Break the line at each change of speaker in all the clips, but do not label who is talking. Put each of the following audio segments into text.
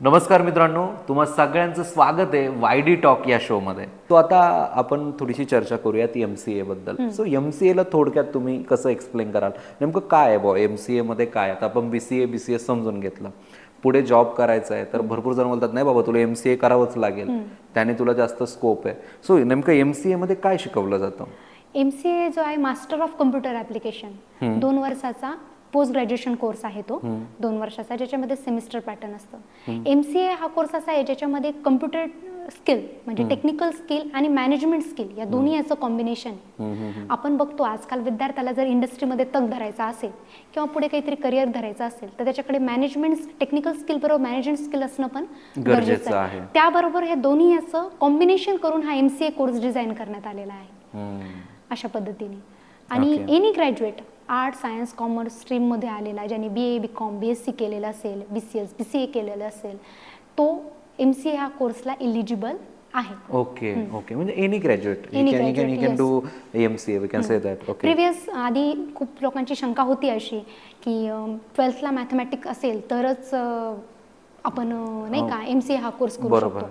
नमस्कार मित्रांनो तुम्हा सगळ्यांचं स्वागत आहे वाय डी टॉक या शोमध्ये तो आता आपण थोडीशी चर्चा करूयात एम सी ए बद्दल. सो एम सी एला थोडक्यात तुम्ही कसं एक्सप्लेन कराल? नेमकं काय आहे बॉ एम सी मध्ये काय? आता आपण B C A B C S समजून घेतलं. पुढे जॉब करायचा आहे तर भरपूर जण बोलतात नाही बाबा तुला एम सी ए करावंच लागेल. त्याने तुला जास्त स्कोप आहे. सो नेमकं एम सी मध्ये काय शिकवलं जातं?
एम सी ए जो आहे मास्टर ऑफ कम्प्युटर ॲप्लिकेशन दोन वर्षाचा. पोस्ट ग्रॅज्युएशन कोर्स आहे तो दोन वर्षाचा ज्याच्यामध्ये सेमिस्टर पॅटर्न असतं. एम सी ए हा कोर्स असा आहे ज्याच्यामध्ये कम्प्युटर स्किल म्हणजे टेक्निकल स्किल आणि मॅनेजमेंट स्किल या दोन्ही याचं कॉम्बिनेशन आहे. आपण बघतो आजकाल विद्यार्थ्याला जर इंडस्ट्रीमध्ये तग धरायचा असेल किंवा पुढे काहीतरी करिअर धरायचं असेल तर त्याच्याकडे मॅनेजमेंट टेक्निकल स्किल बरोबर मॅनेजमेंट स्किल असणं पण
गरजेचं आहे.
त्याबरोबर हे दोन्ही याचं कॉम्बिनेशन करून हा M C A course design करण्यात आलेला आहे. अशा पद्धतीने. आणि. Any graduate art science commerce स्ट्रीममध्ये आलेला ज्यांनी B A B com B S C केलेलं असेल B C S B C A केलेलं असेल तो एम सी ए ह्या कोर्सला इलिजिबल आहे.
ओके ओके म्हणजे any graduate
Any
can. Do M C A we can say that okay
previous आधी खूप लोकांची शंका होती अशी की ट्वेल्थला मॅथमॅटिक असेल तरच आपण नाही का एम सी हा कोर्स करू. शकतो.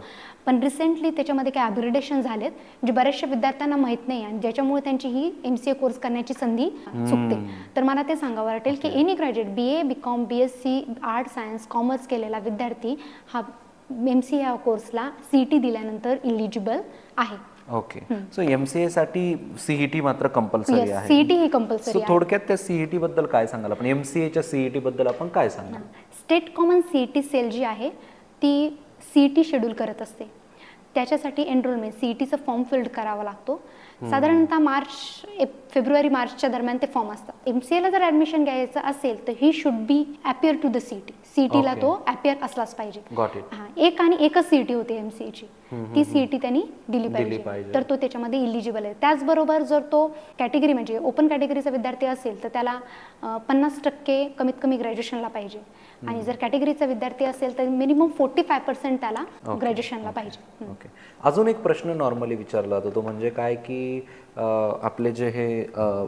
पण रिसेंटली त्याच्यामध्ये काही अपग्रेडेशन झालेत म्हणजे बऱ्याचशा विद्यार्थ्यांना माहीत नाही आणि ज्याच्यामुळे त्यांची ही एम सी ए कोर्स करण्याची संधी चुकते. तर मला ते सांगावं वाटेल की any graduate B A B com B S C art science commerce केलेला विद्यार्थी हा एम सी ह्या कोर्सला सी टी दिल्यानंतर इलिजिबल आहे.
Okay so M C A साठी सीईटी मात्र कंपल्सरी आहे.
सीईटी ही
सो
कंपल्सरी आहे.
थोडक्यात त्या सीईटी बद्दल काय सांगाल आपण? एम सी एच्या सीईटी बद्दल आपण काय सांगाल?
State common C T cell जी आहे ती सी टी शेड्यूल करत असते. त्याच्यासाठी एनरोलमेंट सी टीचा फॉर्म फिल्ड करावा लागतो. साधारणतः मार्च फेब्रुवारी मार्चच्या दरम्यान ते फॉर्म असतात. एम सी एला जर ॲडमिशन घ्यायचं असेल तर he should be appear to the C T C टीला
Okay.
तो ॲपियर असलाच पाहिजे. हा एक आणि एकच सीईटी होती एम ची. ती सीईटी त्यांनी दिली
पाहिजे.
तर तो त्याच्यामध्ये इलिजिबल आहे. त्याचबरोबर जर तो कॅटेगरी म्हणजे ओपन कॅटेगरीचा विद्यार्थी असेल तर त्याला पन्नास टक्के कमीत कमी ग्रॅज्युएशनला पाहिजे. आणि जर कॅटेगरीचा विद्यार्थी असेल तर मिनिमम फोर्टी फाय पर्सेंट त्याला. ग्रॅज्युएशनला पाहिजे.
ओके. अजून एक प्रश्न नॉर्मली विचारला जातो तो म्हणजे काय की आपले जे हे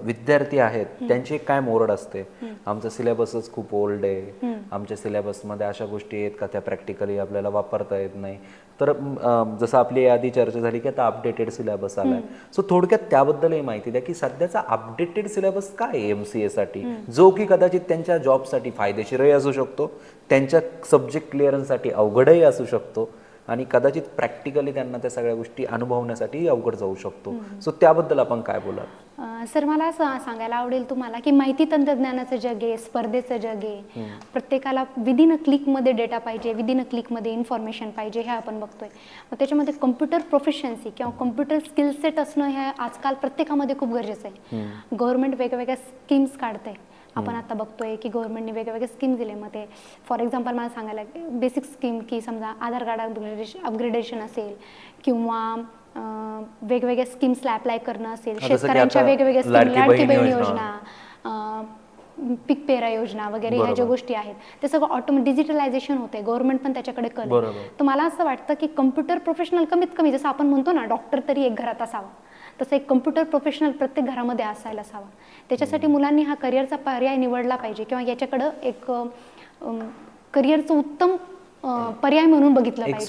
विद्यार्थी आहेत त्यांची एक काय मोरड असते? आमचं सिलेबसच खूप ओल्ड आहे. आमच्या सिलेबसमध्ये अशा गोष्टी आहेत का त्या प्रॅक्टिकली आपल्याला वापरता येत नाही? तर जसं आपली आधी चर्चा झाली की आता अपडेटेड सिलेबस आलाय. सो थोडक्यात त्याबद्दलही माहिती द्या की सध्याचा अपडेटेड सिलेबस काय एम सी साठी? जो की कदाचित त्यांच्या जॉबसाठी फायदेशीरही असू शकतो. त्यांच्या सब्जेक्ट क्लिअरन्ससाठी अवघडही असू शकतो. आणि कदाचित प्रॅक्टिकली त्यांना त्या सगळ्या गोष्टी अनुभवण्यासाठी अवघड जाऊ शकतो. सो त्याबद्दल आपण काय बोलाल?
सर मला असं सांगायला आवडेल तुम्हाला की माहिती तंत्रज्ञानाचं जग आहे स्पर्धेचं जग आहे. प्रत्येकाला विदिन अ क्लिकमध्ये डेटा पाहिजे विदिन अ क्लिकमध्ये इन्फॉर्मेशन पाहिजे हे आपण बघतोय. मग त्याच्यामध्ये कम्प्युटर प्रोफिशियन्सी किंवा कम्प्युटर स्किल सेट असणं हे आजकाल प्रत्येकामध्ये खूप गरजेचं आहे. गव्हर्नमेंट वेगवेगळ्या स्कीम्स काढतंय. आपण आता बघतोय की गव्हर्नमेंटने वेगवेगळे स्कीम दिले मग ते फॉर एक्झाम्पल मला सांगायला बेसिक स्कीम की समजा आधार कार्ड अपग्रेडेशन अपग्रेडेशन असेल किंवा वेगवेगळ्या स्कीम्सला अप्लाय करणं असेल शेतकऱ्यांच्या वेगवेगळ्या स्कीम
लाडकी बहीण योजना.
पीक पेरा योजना वगैरे ह्या ज्या. गोष्टी आहेत ते सगळं ऑटोमॅटिक डिजिटलायझेशन होते गव्हर्नमेंट पण त्याच्याकडे
बरोबर.
तर मला असं वाटतं की कम्प्युटर प्रोफेशनल कमीत कमी जसं आपण म्हणतो ना डॉक्टर तरी एक घरात असावा तसं एक कम्प्युटर प्रोफेशनल प्रत्येक घरामध्ये असायला असावा त्याच्यासाठी मुलांनी हा करिअरचा पर्याय निवडला पाहिजे किंवा याच्याकडं एक करिअरचं उत्तम पर्याय म्हणून बघितलं
एक
पाहिजे.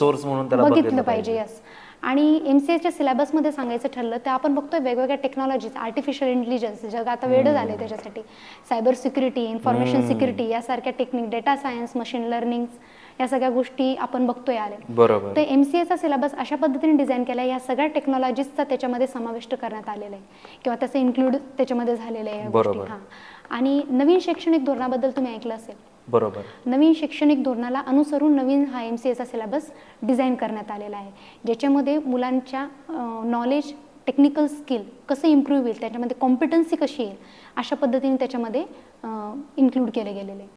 बघितलं.
पाहिजे. यस आणि एम सी एच्या सिलेबसमध्ये सांगायचं ठरलं तर आपण बघतोय वेगवेगळ्या टेक्नॉलॉजीज आर्टिफिशियल इंटेलिजन्स जग आता वेळ झाले त्याच्यासाठी. सायबर सिक्युरिटी इन्फॉर्मेशन सिक्युरिटी यासारख्या technique data science machine learning या सगळ्या गोष्टी आपण बघतोय आले.
बरोबर.
तर एम सी एचा सिलेबस अशा पद्धतीने डिझाईन केला आहे या सगळ्या टेक्नॉलॉजीजचा त्याच्यामध्ये समाविष्ट करण्यात आलेला आहे. किंवा त्याचं इन्क्लूड त्याच्यामध्ये झालेलं आहे या गोष्टी.
बरोबर.
हां. आणि नवीन शैक्षणिक धोरणाबद्दल तुम्ही ऐकलं असेल
बरोबर.
नवीन शैक्षणिक धोरणाला अनुसरून नवीन हा एम सी एचा सिलेबस डिझाईन करण्यात आलेला आहे. ज्याच्यामध्ये मुलांच्या नॉलेज टेक्निकल स्किल कसं इम्प्रूव्ह होईल त्याच्यामध्ये कॉम्पिटन्सी कशी येईल अशा पद्धतीने त्याच्यामध्ये इन्क्लूड केले गेलेले. आहे